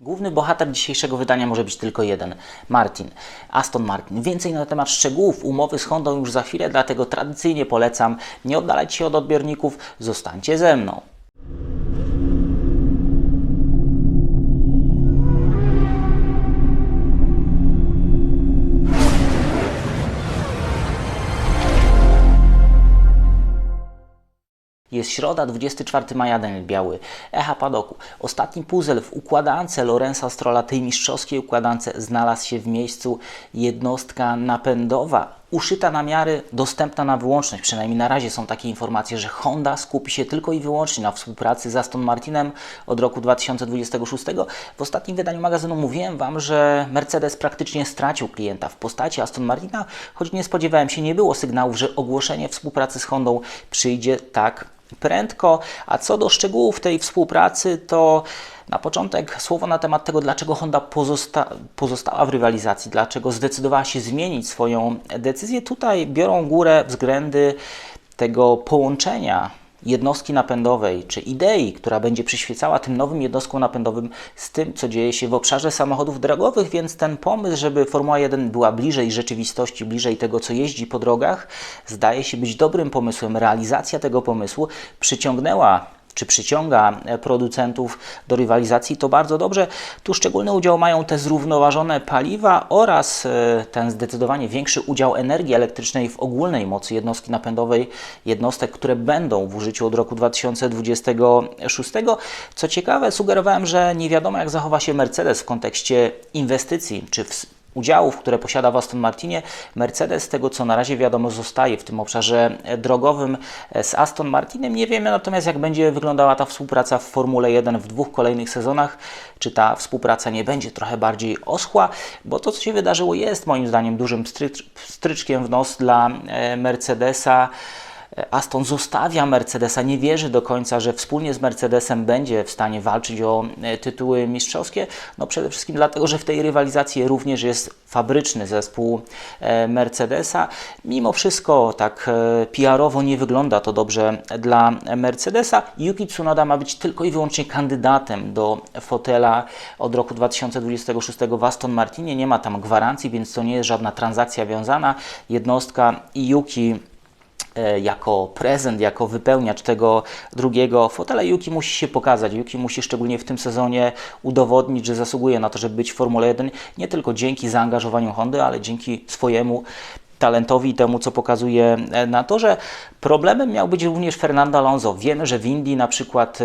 Główny bohater dzisiejszego wydania może być tylko jeden Martin, Aston Martin. Więcej na temat szczegółów umowy z Hondą już za chwilę, dlatego tradycyjnie polecam nie oddalać się od odbiorników, zostańcie ze mną. Jest środa, 24 maja, Daniel Biały, Echa Padoku. Ostatni puzzle w układance Lorenza Strolla, tej mistrzowskiej układance, znalazł się w miejscu jednostka napędowa. Uszyta na miary, dostępna na wyłączność. Przynajmniej na razie są takie informacje, że Honda skupi się tylko i wyłącznie na współpracy z Aston Martinem od roku 2026. W ostatnim wydaniu magazynu mówiłem Wam, że Mercedes praktycznie stracił klienta w postaci Aston Martina, choć nie spodziewałem się, nie było sygnałów, że ogłoszenie współpracy z Hondą przyjdzie tak prędko. A co do szczegółów tej współpracy, to na początek słowo na temat tego, dlaczego Honda pozosta pozostała w rywalizacji, dlaczego zdecydowała się zmienić swoją decyzję. Tutaj biorą górę względy tego połączenia jednostki napędowej, czy idei, która będzie przyświecała tym nowym jednostkom napędowym z tym, co dzieje się w obszarze samochodów drogowych, więc ten pomysł, żeby Formuła 1 była bliżej rzeczywistości, bliżej tego, co jeździ po drogach, zdaje się być dobrym pomysłem. Realizacja tego pomysłu przyciągnęła czy przyciąga producentów do rywalizacji, to bardzo dobrze. Tu szczególny udział mają te zrównoważone paliwa oraz e, ten zdecydowanie większy udział energii elektrycznej w ogólnej mocy jednostki napędowej jednostek, które będą w użyciu od roku 2026. Co ciekawe, sugerowałem, że nie wiadomo jak zachowa się Mercedes w kontekście inwestycji czy w udziałów, które posiada w Aston Martinie. Mercedes, z tego co na razie wiadomo, zostaje w tym obszarze drogowym z Aston Martinem. Nie wiemy natomiast, jak będzie wyglądała ta współpraca w Formule 1 w dwóch kolejnych sezonach. Czy ta współpraca nie będzie trochę bardziej oschła, bo to, co się wydarzyło, jest moim zdaniem dużym stryczkiem w nos dla Mercedesa. Aston zostawia Mercedesa, nie wierzy do końca, że wspólnie z Mercedesem będzie w stanie walczyć o e, tytuły mistrzowskie. No przede wszystkim dlatego, że w tej rywalizacji również jest fabryczny zespół e, Mercedesa. Mimo wszystko tak e, PR-owo nie wygląda to dobrze dla Mercedesa. Yuki Tsunoda ma być tylko i wyłącznie kandydatem do fotela od roku 2026 w Aston Martinie. Nie ma tam gwarancji, więc to nie jest żadna transakcja wiązana. Jednostka Yuki E, jako prezent, jako wypełniacz tego drugiego fotela. Yuki musi się pokazać. Yuki musi szczególnie w tym sezonie udowodnić, że zasługuje na to, żeby być w Formule 1 nie tylko dzięki zaangażowaniu Hondy, ale dzięki swojemu talentowi i temu, co pokazuje e, na to, że problemem miał być również Fernando Alonso. Wiemy, że w Indii na przykład e,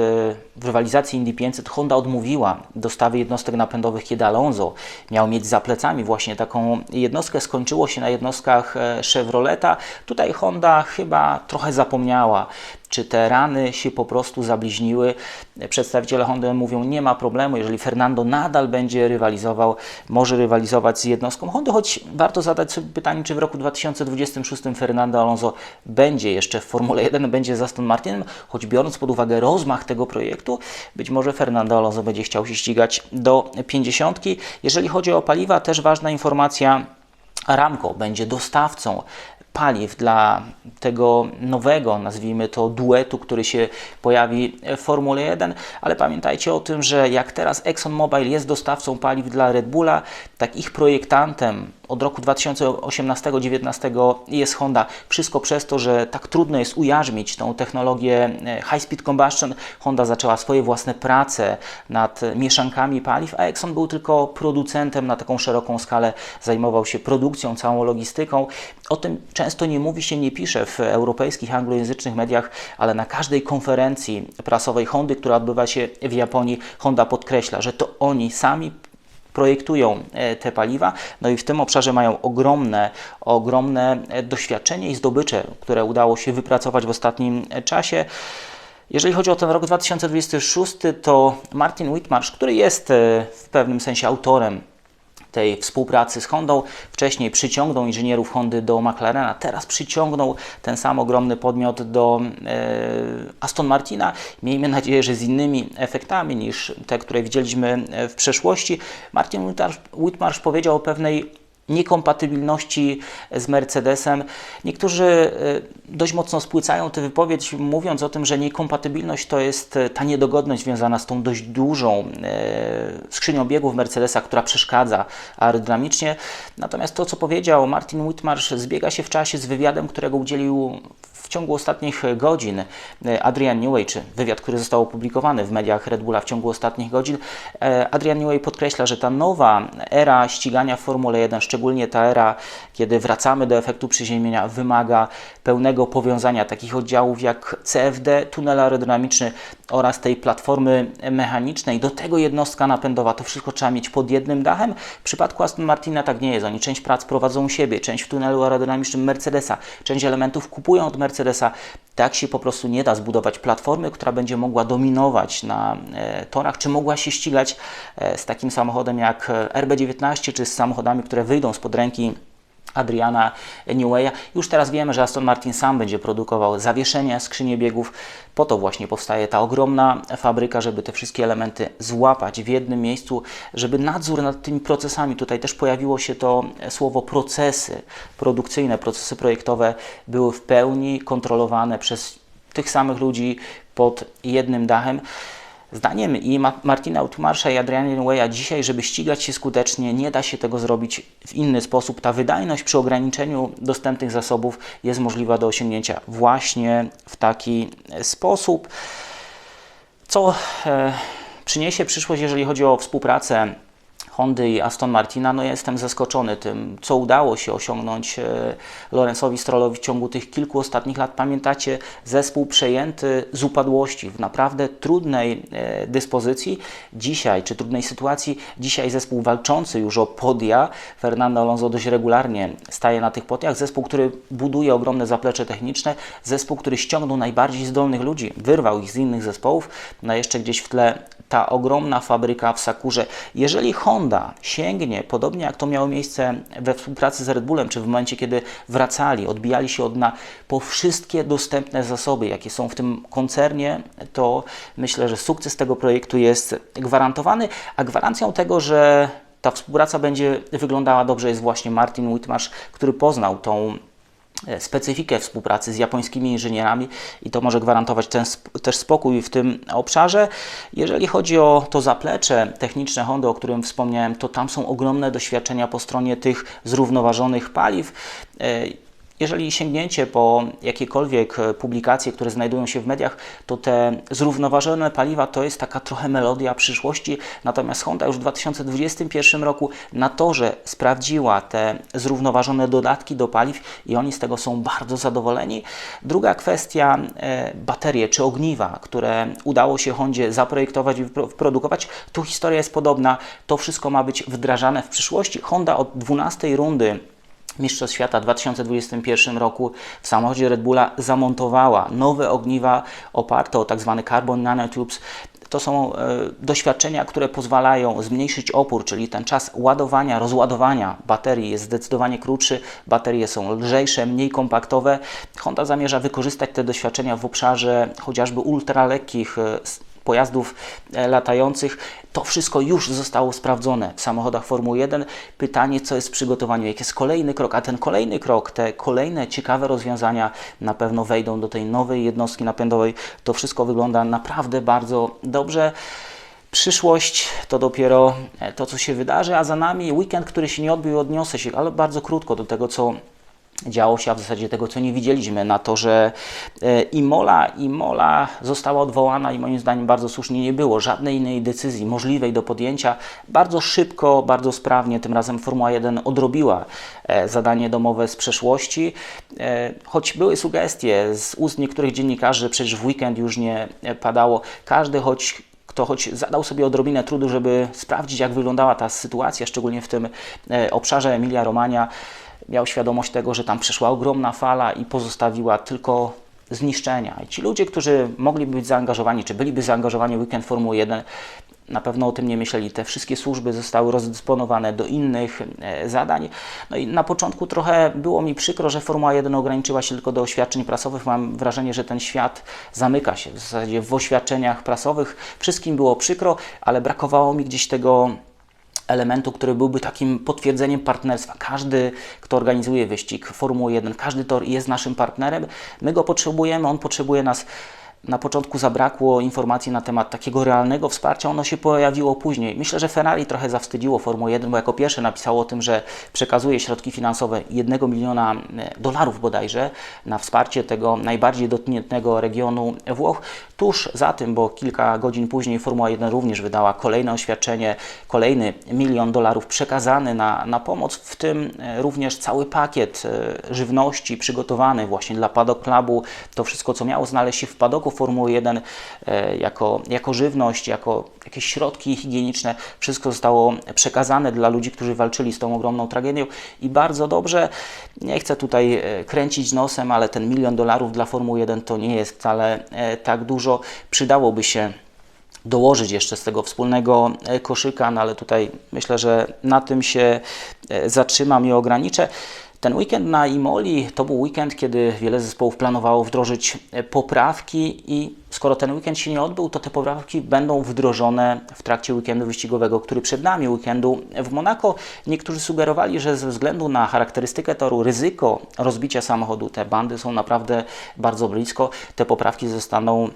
w rywalizacji Indy 500 Honda odmówiła dostawy jednostek napędowych, kiedy Alonso miał mieć za plecami właśnie taką jednostkę. Skończyło się na jednostkach e, Chevroleta. Tutaj Honda chyba trochę zapomniała czy te rany się po prostu zabliźniły. Przedstawiciele Hondy mówią, nie ma problemu, jeżeli Fernando nadal będzie rywalizował, może rywalizować z jednostką Hondy, choć warto zadać sobie pytanie, czy w roku 2026 Fernando Alonso będzie jeszcze w Formule 1, będzie za Aston Martinem, choć biorąc pod uwagę rozmach tego projektu, być może Fernando Alonso będzie chciał się ścigać do 50. Jeżeli chodzi o paliwa, też ważna informacja, Aramco będzie dostawcą paliw dla tego nowego, nazwijmy to, duetu, który się pojawi w Formule 1, ale pamiętajcie o tym, że jak teraz ExxonMobil jest dostawcą paliw dla Red Bulla, tak ich projektantem od roku 2018-2019 jest Honda. Wszystko przez to, że tak trudno jest ujarzmić tą technologię e, high speed combustion. Honda zaczęła swoje własne prace nad mieszankami paliw, a Exxon był tylko producentem na taką szeroką skalę, zajmował się produkcją, całą logistyką. O tym często nie mówi się, nie pisze w europejskich, anglojęzycznych mediach, ale na każdej konferencji prasowej Hondy, która odbywa się w Japonii, Honda podkreśla, że to oni sami projektują e, te paliwa, no i w tym obszarze mają ogromne, ogromne e, doświadczenie i zdobycze, które udało się wypracować w ostatnim e, czasie. Jeżeli chodzi o ten rok 2026, to Martin Whitmarsh, który jest w pewnym sensie autorem tej współpracy z Hondą. Wcześniej przyciągnął inżynierów Hondy do McLarena, teraz przyciągnął ten sam ogromny podmiot do e, Aston Martina. Miejmy nadzieję, że z innymi efektami niż te, które widzieliśmy w przeszłości. Martin Whitmarsh powiedział o pewnej niekompatybilności z Mercedesem. Niektórzy e, dość mocno spłycają tę wypowiedź, mówiąc o tym, że niekompatybilność to jest e, ta niedogodność związana z tą dość dużą e, skrzynią biegów Mercedesa, która przeszkadza aerodynamicznie. Natomiast to, co powiedział Martin Whitmarsh, zbiega się w czasie z wywiadem, którego udzielił w ciągu ostatnich godzin Adrian Newey, czy wywiad, który został opublikowany w mediach Red Bulla w ciągu ostatnich godzin, Adrian Newey podkreśla, że ta nowa era ścigania w Formule 1, szczególnie ta era, kiedy wracamy do efektu przyziemienia, wymaga pełnego powiązania takich oddziałów jak CFD, tunel aerodynamiczny oraz tej platformy mechanicznej. Do tego jednostka napędowa, to wszystko trzeba mieć pod jednym dachem. W przypadku Aston Martina tak nie jest. Oni część prac prowadzą u siebie, część w tunelu aerodynamicznym Mercedesa, część elementów kupują od Mercedesa. Tak się po prostu nie da zbudować platformy, która będzie mogła dominować na e, torach, czy mogła się ścigać e, z takim samochodem jak RB19, czy z samochodami, które wyjdą spod ręki Adriana Newaya. Już teraz wiemy, że Aston Martin sam będzie produkował zawieszenia, skrzynie biegów. Po to właśnie powstaje ta ogromna fabryka, żeby te wszystkie elementy złapać w jednym miejscu, żeby nadzór nad tymi procesami, tutaj też pojawiło się to słowo procesy produkcyjne, procesy projektowe były w pełni kontrolowane przez tych samych ludzi pod jednym dachem. Zdaniem i Martina Utmarsza i Adriana Weya dzisiaj, żeby ścigać się skutecznie, nie da się tego zrobić w inny sposób. Ta wydajność przy ograniczeniu dostępnych zasobów jest możliwa do osiągnięcia właśnie w taki sposób, co e, przyniesie przyszłość, jeżeli chodzi o współpracę Hondy i Aston Martina, no ja jestem zaskoczony tym, co udało się osiągnąć e, Lorenzowi Strollowi w ciągu tych kilku ostatnich lat. Pamiętacie, zespół przejęty z upadłości w naprawdę trudnej e, dyspozycji dzisiaj, czy trudnej sytuacji. Dzisiaj zespół walczący już o podia. Fernando Alonso dość regularnie staje na tych podiach. Zespół, który buduje ogromne zaplecze techniczne. Zespół, który ściągnął najbardziej zdolnych ludzi, wyrwał ich z innych zespołów. No jeszcze gdzieś w tle ta ogromna fabryka w Sakurze. Jeżeli Honda sięgnie, podobnie jak to miało miejsce we współpracy z Red Bullem, czy w momencie, kiedy wracali, odbijali się od dna po wszystkie dostępne zasoby, jakie są w tym koncernie, to myślę, że sukces tego projektu jest gwarantowany, a gwarancją tego, że ta współpraca będzie wyglądała dobrze, jest właśnie Martin Whitmarsh, który poznał tą specyfikę współpracy z japońskimi inżynierami i to może gwarantować ten, też spokój w tym obszarze. Jeżeli chodzi o to zaplecze techniczne Honda, o którym wspomniałem, to tam są ogromne doświadczenia po stronie tych zrównoważonych paliw. Jeżeli sięgnięcie po jakiekolwiek e, publikacje, które znajdują się w mediach, to te zrównoważone paliwa to jest taka trochę melodia przyszłości. Natomiast Honda już w 2021 roku na torze sprawdziła te zrównoważone dodatki do paliw i oni z tego są bardzo zadowoleni. Druga kwestia, e, baterie czy ogniwa, które udało się Hondzie zaprojektować i wprodukować. Tu historia jest podobna. To wszystko ma być wdrażane w przyszłości. Honda od 12 rundy Mistrzostw Świata w 2021 roku w samochodzie Red Bulla zamontowała nowe ogniwa oparte o tzw. Tak carbon nanotubes. To są e, doświadczenia, które pozwalają zmniejszyć opór, czyli ten czas ładowania, rozładowania baterii jest zdecydowanie krótszy, baterie są lżejsze, mniej kompaktowe. Honda zamierza wykorzystać te doświadczenia w obszarze chociażby ultralekkich e, pojazdów e, latających. To wszystko już zostało sprawdzone w samochodach Formuły 1. Pytanie, co jest w przygotowaniu, jaki jest kolejny krok, a ten kolejny krok, te kolejne ciekawe rozwiązania na pewno wejdą do tej nowej jednostki napędowej. To wszystko wygląda naprawdę bardzo dobrze. Przyszłość to dopiero e, to, co się wydarzy, a za nami weekend, który się nie odbył, odniosę się, ale bardzo krótko do tego, co działo się, a w zasadzie tego, co nie widzieliśmy, na to, że e, Imola, Imola została odwołana i moim zdaniem bardzo słusznie nie było żadnej innej decyzji możliwej do podjęcia. Bardzo szybko, bardzo sprawnie, tym razem Formuła 1 odrobiła e, zadanie domowe z przeszłości, e, choć były sugestie z ust niektórych dziennikarzy, przecież w weekend już nie padało. Każdy choć kto choć zadał sobie odrobinę trudu, żeby sprawdzić, jak wyglądała ta sytuacja, szczególnie w tym obszarze Emilia Romania, miał świadomość tego, że tam przyszła ogromna fala i pozostawiła tylko zniszczenia. I ci ludzie, którzy mogliby być zaangażowani, czy byliby zaangażowani w weekend Formuły 1, na pewno o tym nie myśleli. Te wszystkie służby zostały rozdysponowane do innych e, zadań. No i na początku trochę było mi przykro, że Formuła 1 ograniczyła się tylko do oświadczeń prasowych. Mam wrażenie, że ten świat zamyka się w zasadzie w oświadczeniach prasowych. Wszystkim było przykro, ale brakowało mi gdzieś tego elementu, który byłby takim potwierdzeniem partnerstwa. Każdy, kto organizuje wyścig Formuły 1, każdy tor jest naszym partnerem. My go potrzebujemy, on potrzebuje nas. Na początku zabrakło informacji na temat takiego realnego wsparcia, ono się pojawiło później. Myślę, że Ferrari trochę zawstydziło Formułę 1, bo jako pierwsze napisało o tym, że przekazuje środki finansowe 1 miliona e, dolarów bodajże na wsparcie tego najbardziej dotkniętego regionu Włoch. Tuż za tym, bo kilka godzin później Formuła 1 również wydała kolejne oświadczenie, kolejny milion dolarów przekazany na, na pomoc, w tym e, również cały pakiet e, żywności przygotowany właśnie dla Paddock Clubu. To wszystko, co miało znaleźć się w padoku Formuły 1 e, jako, jako żywność, jako jakieś środki higieniczne, wszystko zostało przekazane dla ludzi, którzy walczyli z tą ogromną tragedią i bardzo dobrze. Nie chcę tutaj kręcić nosem, ale ten milion dolarów dla Formuły 1 to nie jest wcale tak dużo przydałoby się dołożyć jeszcze z tego wspólnego e, koszyka, no ale tutaj myślę, że na tym się e, zatrzymam i ograniczę. Ten weekend na Imoli to był weekend, kiedy wiele zespołów planowało wdrożyć poprawki i skoro ten weekend się nie odbył, to te poprawki będą wdrożone w trakcie weekendu wyścigowego, który przed nami, weekendu w Monako. Niektórzy sugerowali, że ze względu na charakterystykę toru, ryzyko rozbicia samochodu, te bandy są naprawdę bardzo blisko, te poprawki zostaną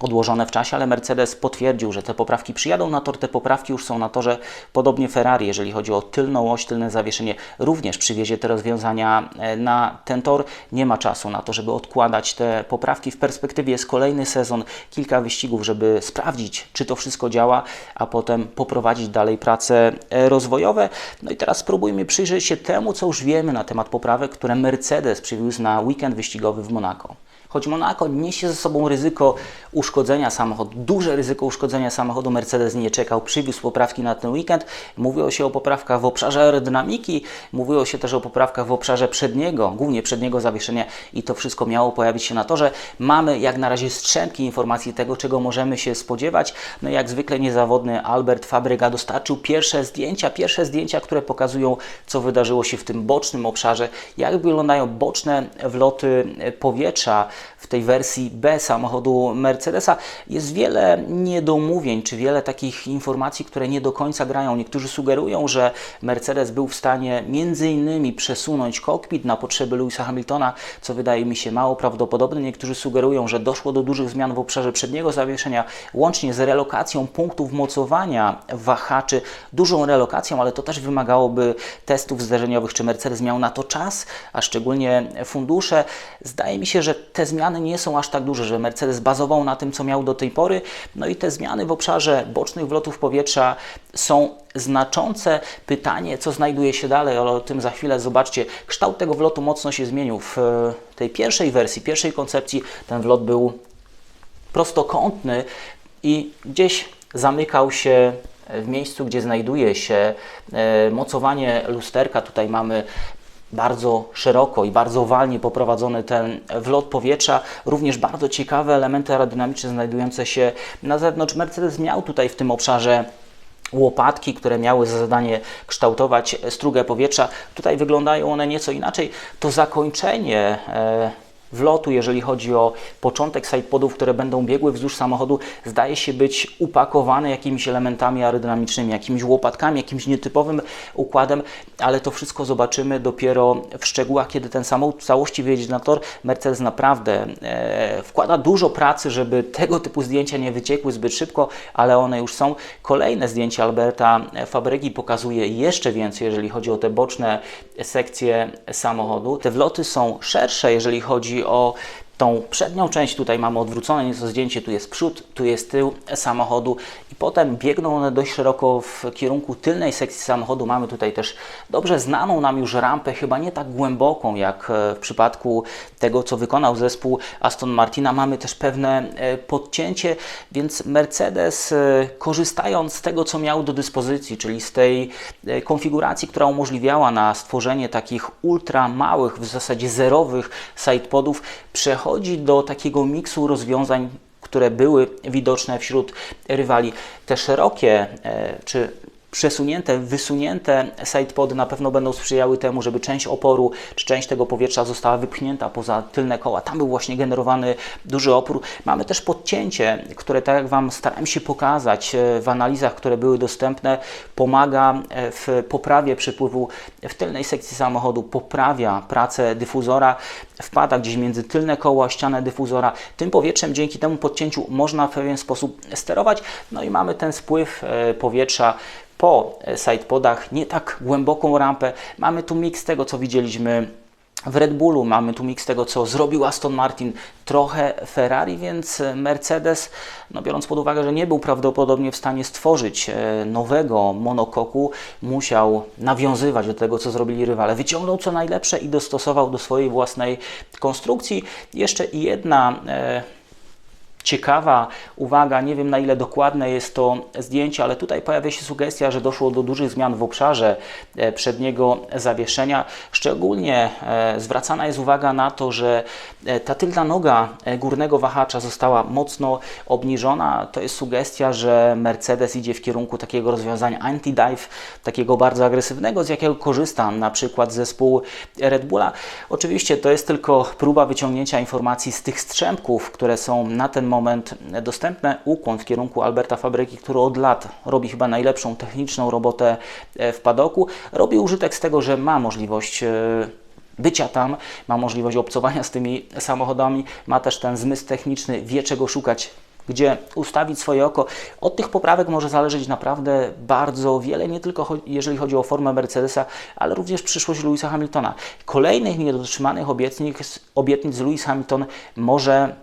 odłożone w czasie, ale Mercedes potwierdził, że te poprawki przyjadą na tor. Te poprawki już są na torze. Podobnie Ferrari, jeżeli chodzi o tylną oś, tylne zawieszenie, również przywiezie te rozwiązania e, na ten tor. Nie ma czasu na to, żeby odkładać te poprawki. W perspektywie jest kolejny sezon, kilka wyścigów, żeby sprawdzić, czy to wszystko działa, a potem poprowadzić dalej prace e, rozwojowe. No i teraz spróbujmy przyjrzeć się temu, co już wiemy na temat poprawek, które Mercedes przywiózł na weekend wyścigowy w Monako choć Monaco niesie ze sobą ryzyko uszkodzenia samochodu, duże ryzyko uszkodzenia samochodu, Mercedes nie czekał, przywiózł poprawki na ten weekend. Mówiło się o poprawkach w obszarze aerodynamiki, mówiło się też o poprawkach w obszarze przedniego, głównie przedniego zawieszenia i to wszystko miało pojawić się na torze. Mamy jak na razie strzępki informacji tego, czego możemy się spodziewać. No jak zwykle niezawodny Albert Fabryga dostarczył pierwsze zdjęcia, pierwsze zdjęcia, które pokazują, co wydarzyło się w tym bocznym obszarze, jak wyglądają boczne wloty powietrza, w tej wersji B samochodu Mercedesa jest wiele niedomówień, czy wiele takich informacji, które nie do końca grają. Niektórzy sugerują, że Mercedes był w stanie między innymi przesunąć kokpit na potrzeby Louisa Hamiltona, co wydaje mi się mało prawdopodobne. Niektórzy sugerują, że doszło do dużych zmian w obszarze przedniego zawieszenia, łącznie z relokacją punktów mocowania wahaczy, dużą relokacją, ale to też wymagałoby testów zderzeniowych, czy Mercedes miał na to czas, a szczególnie fundusze. Zdaje mi się, że te zmiany nie są aż tak duże, że Mercedes bazował na tym, co miał do tej pory. No i te zmiany w obszarze bocznych wlotów powietrza są znaczące. Pytanie, co znajduje się dalej, ale o tym za chwilę zobaczcie. Kształt tego wlotu mocno się zmienił. W e, tej pierwszej wersji, pierwszej koncepcji ten wlot był prostokątny i gdzieś zamykał się w miejscu, gdzie znajduje się e, mocowanie lusterka. Tutaj mamy bardzo szeroko i bardzo walnie poprowadzony ten wlot powietrza. Również bardzo ciekawe elementy aerodynamiczne znajdujące się na zewnątrz. Mercedes miał tutaj w tym obszarze łopatki, które miały za zadanie kształtować strugę powietrza. Tutaj wyglądają one nieco inaczej. To zakończenie e, wlotu, jeżeli chodzi o początek sidepodów, które będą biegły wzdłuż samochodu, zdaje się być upakowane jakimiś elementami aerodynamicznymi, jakimiś łopatkami, jakimś nietypowym układem, ale to wszystko zobaczymy dopiero w szczegółach, kiedy ten samochód w całości wyjedzie na tor. Mercedes naprawdę e, wkłada dużo pracy, żeby tego typu zdjęcia nie wyciekły zbyt szybko, ale one już są. Kolejne zdjęcie Alberta Fabrygi pokazuje jeszcze więcej, jeżeli chodzi o te boczne sekcje samochodu. Te wloty są szersze, jeżeli chodzi o tą przednią część, tutaj mamy odwrócone nieco zdjęcie, tu jest przód, tu jest tył samochodu i potem biegną one dość szeroko w kierunku tylnej sekcji samochodu. Mamy tutaj też dobrze znaną nam już rampę, chyba nie tak głęboką jak e, w przypadku tego, co wykonał zespół Aston Martina. Mamy też pewne e, podcięcie, więc Mercedes e, korzystając z tego, co miał do dyspozycji, czyli z tej konfiguracji, która umożliwiała na stworzenie takich ultra małych, w zasadzie zerowych sidepodów, przechodzi przechodzi do takiego miksu rozwiązań, które były widoczne wśród rywali. Te szerokie, e, czy przesunięte, wysunięte sidepody na pewno będą sprzyjały temu, żeby część oporu czy część tego powietrza została wypchnięta poza tylne koła. Tam był właśnie generowany duży opór. Mamy też podcięcie, które tak jak Wam starałem się pokazać e, w analizach, które były dostępne, pomaga e, w poprawie przepływu w tylnej sekcji samochodu, poprawia pracę dyfuzora, wpada gdzieś między tylne koła, ścianę dyfuzora. Tym powietrzem dzięki temu podcięciu można w pewien sposób sterować. No i mamy ten spływ e, powietrza po sidepodach, nie tak głęboką rampę. Mamy tu miks tego, co widzieliśmy w Red Bullu, mamy tu miks tego, co zrobił Aston Martin, trochę Ferrari, więc Mercedes, no biorąc pod uwagę, że nie był prawdopodobnie w stanie stworzyć e, nowego monokoku, musiał nawiązywać do tego, co zrobili rywale. Wyciągnął co najlepsze i dostosował do swojej własnej konstrukcji. Jeszcze jedna e, ciekawa uwaga, nie wiem na ile dokładne jest to zdjęcie, ale tutaj pojawia się sugestia, że doszło do dużych zmian w obszarze e, przedniego zawieszenia. Szczególnie e, zwracana jest uwaga na to, że e, ta tylna noga górnego wahacza została mocno obniżona. To jest sugestia, że Mercedes idzie w kierunku takiego rozwiązania anti-dive, takiego bardzo agresywnego, z jakiego korzysta na przykład zespół Red Bulla. Oczywiście to jest tylko próba wyciągnięcia informacji z tych strzępków, które są na ten moment dostępne. Ukłon w kierunku Alberta Fabryki, który od lat robi chyba najlepszą techniczną robotę e, w padoku. Robi użytek z tego, że ma możliwość e, bycia tam, ma możliwość obcowania z tymi samochodami, ma też ten zmysł techniczny, wie czego szukać gdzie ustawić swoje oko. Od tych poprawek może zależeć naprawdę bardzo wiele, nie tylko jeżeli chodzi o formę Mercedesa, ale również przyszłość Louisa Hamiltona. Kolejnych niedotrzymanych obietnic, obietnic Louis Hamilton może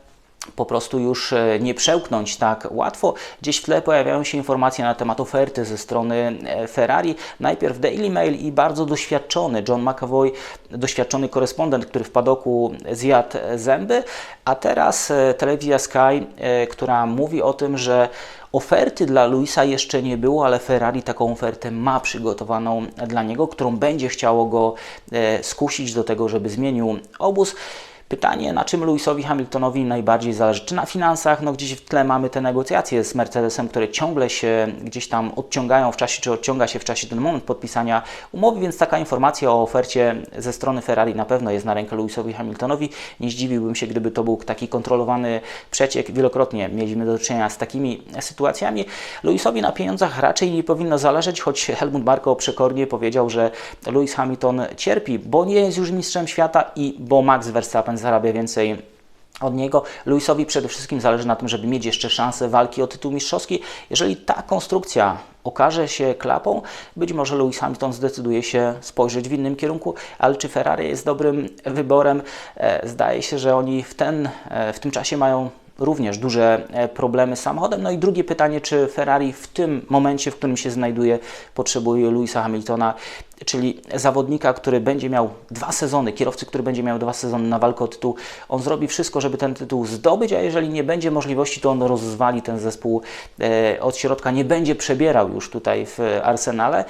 po prostu już e, nie przełknąć tak łatwo. Gdzieś w tle pojawiają się informacje na temat oferty ze strony e, Ferrari. Najpierw Daily Mail i bardzo doświadczony John McAvoy, doświadczony korespondent, który w padoku zjadł zęby, a teraz e, telewizja Sky, która mówi o tym, że Oferty dla Luisa jeszcze nie było, ale Ferrari taką ofertę ma przygotowaną dla niego, którą będzie chciało go skusić do tego, żeby zmienił obóz. Pytanie, na czym Lewisowi Hamiltonowi najbardziej zależy? Czy na finansach? No gdzieś w tle mamy te negocjacje z Mercedesem, które ciągle się gdzieś tam odciągają w czasie, czy odciąga się w czasie ten moment podpisania umowy, więc taka informacja o ofercie ze strony Ferrari na pewno jest na rękę Lewisowi Hamiltonowi. Nie zdziwiłbym się, gdyby to był taki kontrolowany przeciek. Wielokrotnie mieliśmy do czynienia z takimi sytuacjami. Lewisowi na pieniądzach raczej nie powinno zależeć, choć Helmut Marko przekornie powiedział, że Lewis Hamilton cierpi, bo nie jest już mistrzem świata i bo Max Verstappen zarabia więcej od niego. Luisowi przede wszystkim zależy na tym, żeby mieć jeszcze szansę walki o tytuł mistrzowski. Jeżeli ta konstrukcja okaże się klapą, być może Lewis Hamilton zdecyduje się spojrzeć w innym kierunku, ale czy Ferrari jest dobrym wyborem? E, zdaje się, że oni w, ten, e, w tym czasie mają również duże e, problemy z samochodem. No i drugie pytanie, czy Ferrari w tym momencie, w którym się znajduje, potrzebuje Louisa Hamiltona, czyli zawodnika, który będzie miał dwa sezony, kierowcy, który będzie miał dwa sezony na walkę o tytuł. On zrobi wszystko, żeby ten tytuł zdobyć, a jeżeli nie będzie możliwości, to on rozwali ten zespół e, od środka, nie będzie przebierał już tutaj w Arsenale.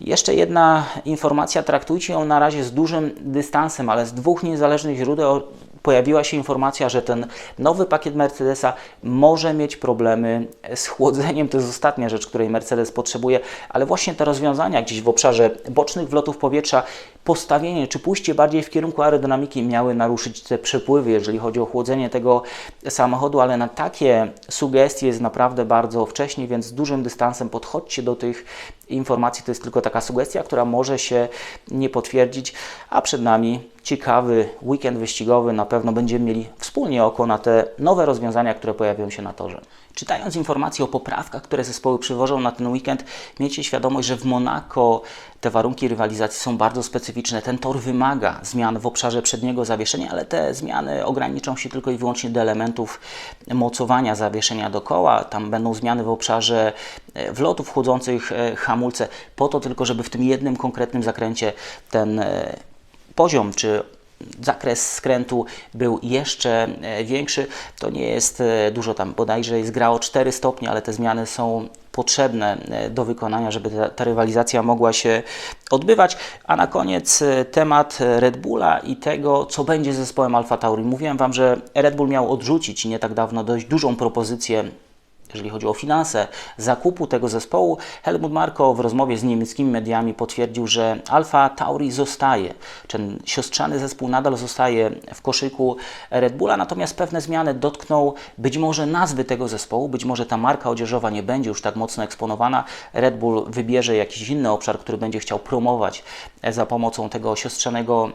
Jeszcze jedna informacja, traktujcie ją na razie z dużym dystansem, ale z dwóch niezależnych źródeł pojawiła się informacja, że ten nowy pakiet Mercedesa może mieć problemy z chłodzeniem. To jest ostatnia rzecz, której Mercedes potrzebuje, ale właśnie te rozwiązania gdzieś w obszarze bocznych wlotów powietrza, postawienie czy pójście bardziej w kierunku aerodynamiki miały naruszyć te przepływy, jeżeli chodzi o chłodzenie tego samochodu, ale na takie sugestie jest naprawdę bardzo wcześnie, więc z dużym dystansem podchodźcie do tych informacji. To jest tylko taka sugestia, która może się nie potwierdzić, a przed nami ciekawy weekend wyścigowy. Na pewno będziemy mieli wspólnie oko na te nowe rozwiązania, które pojawią się na torze. Czytając informacje o poprawkach, które zespoły przywożą na ten weekend, miejcie świadomość, że w Monako te warunki rywalizacji są bardzo specyficzne. Ten tor wymaga zmian w obszarze przedniego zawieszenia, ale te zmiany ograniczą się tylko i wyłącznie do elementów mocowania zawieszenia do koła. Tam będą zmiany w obszarze e, wlotów wchodzących e, hamulce, po to tylko, żeby w tym jednym konkretnym zakręcie ten e, poziom czy zakres skrętu był jeszcze e, większy. To nie jest e, dużo tam, bodajże jest gra o 4 stopnie, ale te zmiany są potrzebne e, do wykonania, żeby ta, ta, rywalizacja mogła się odbywać. A na koniec temat Red Bulla i tego, co będzie z zespołem Alfa Tauri. Mówiłem Wam, że Red Bull miał odrzucić nie tak dawno dość dużą propozycję jeżeli chodzi o finanse zakupu tego zespołu. Helmut Marko w rozmowie z niemieckimi mediami potwierdził, że Alfa Tauri zostaje. Ten siostrzany zespół nadal zostaje w koszyku Red Bulla, natomiast pewne zmiany dotkną być może nazwy tego zespołu, być może ta marka odzieżowa nie będzie już tak mocno eksponowana. Red Bull wybierze jakiś inny obszar, który będzie chciał promować za pomocą tego siostrzanego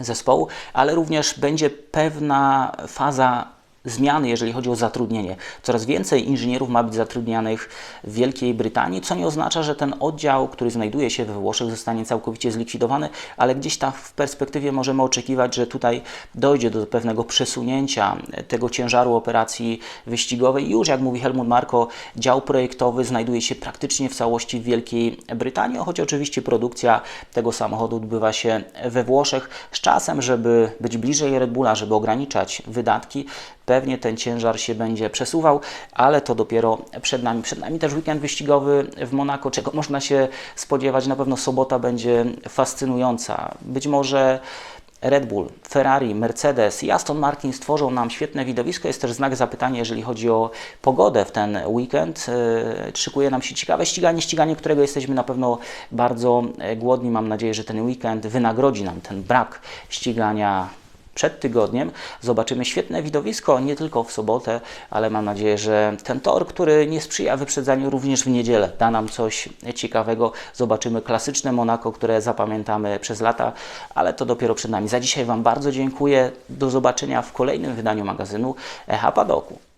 zespołu, ale również będzie pewna faza zmiany, jeżeli chodzi o zatrudnienie. Coraz więcej inżynierów ma być zatrudnianych w Wielkiej Brytanii, co nie oznacza, że ten oddział, który znajduje się we Włoszech, zostanie całkowicie zlikwidowany, ale gdzieś tam w perspektywie możemy oczekiwać, że tutaj dojdzie do pewnego przesunięcia tego ciężaru operacji wyścigowej. Już, jak mówi Helmut Marko, dział projektowy znajduje się praktycznie w całości w Wielkiej Brytanii, choć oczywiście produkcja tego samochodu odbywa się we Włoszech. Z czasem, żeby być bliżej Red Bulla, żeby ograniczać wydatki, pewnie ten ciężar się będzie przesuwał, ale to dopiero przed nami. Przed nami też weekend wyścigowy w Monako, czego można się spodziewać. Na pewno sobota będzie fascynująca. Być może Red Bull, Ferrari, Mercedes i Aston Martin stworzą nam świetne widowisko. Jest też znak zapytania, jeżeli chodzi o pogodę w ten weekend. Yy, Szykuje nam się ciekawe ściganie, ściganie, którego jesteśmy na pewno bardzo e, głodni. Mam nadzieję, że ten weekend wynagrodzi nam ten brak ścigania przed tygodniem. Zobaczymy świetne widowisko, nie tylko w sobotę, ale mam nadzieję, że ten tor, który nie sprzyja wyprzedzaniu również w niedzielę, da nam coś ciekawego. Zobaczymy klasyczne Monako, które zapamiętamy przez lata, ale to dopiero przed nami. Za dzisiaj Wam bardzo dziękuję. Do zobaczenia w kolejnym wydaniu magazynu Echa Padoku.